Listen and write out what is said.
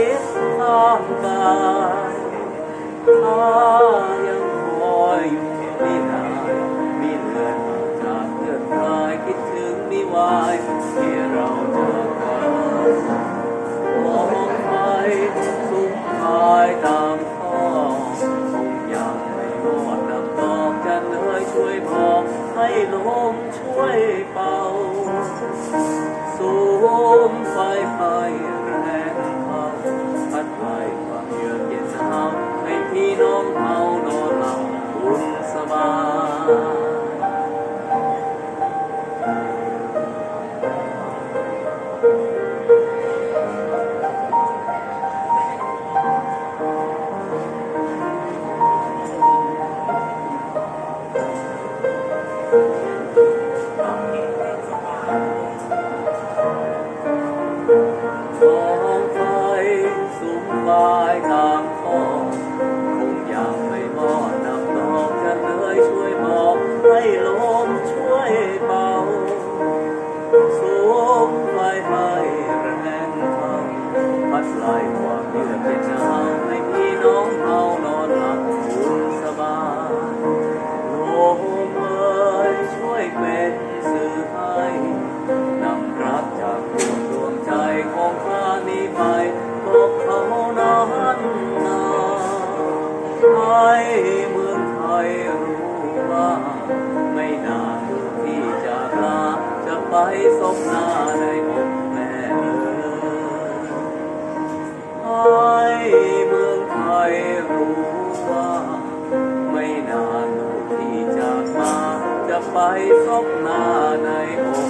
ลิสข้างกายข้ายังคอยอยู่ไม่นานมีเพื่อนจากเพื่อนรคิดถึงไม่ไหวที่เราจากกันมองไปสุขภาตามข้อคงยังไม่หมดลำตอบจันเลยช่วยบอกให้ลมช่วยเป่าสูงไฟไฟ ท้องไฟสูงปลายทางคอคงอยากไม่มอดน้ำตอกจะเลยช่วยบอกให้ลมช่วยเบาสูงไฟให้แรงเท่าพัดไล่ความเยือกเย็นหนาวให้พี่น้องเฮา ไปบอกเขานั้นนาให้เมืองไทยรู้ว่า ไม่นานที่จากลาจะไปสบหน้าในอกแม่เอ๋ยให้เมืองไทยรู้ว่า ไม่นานที่จากมาจะไปซบหน้าในอก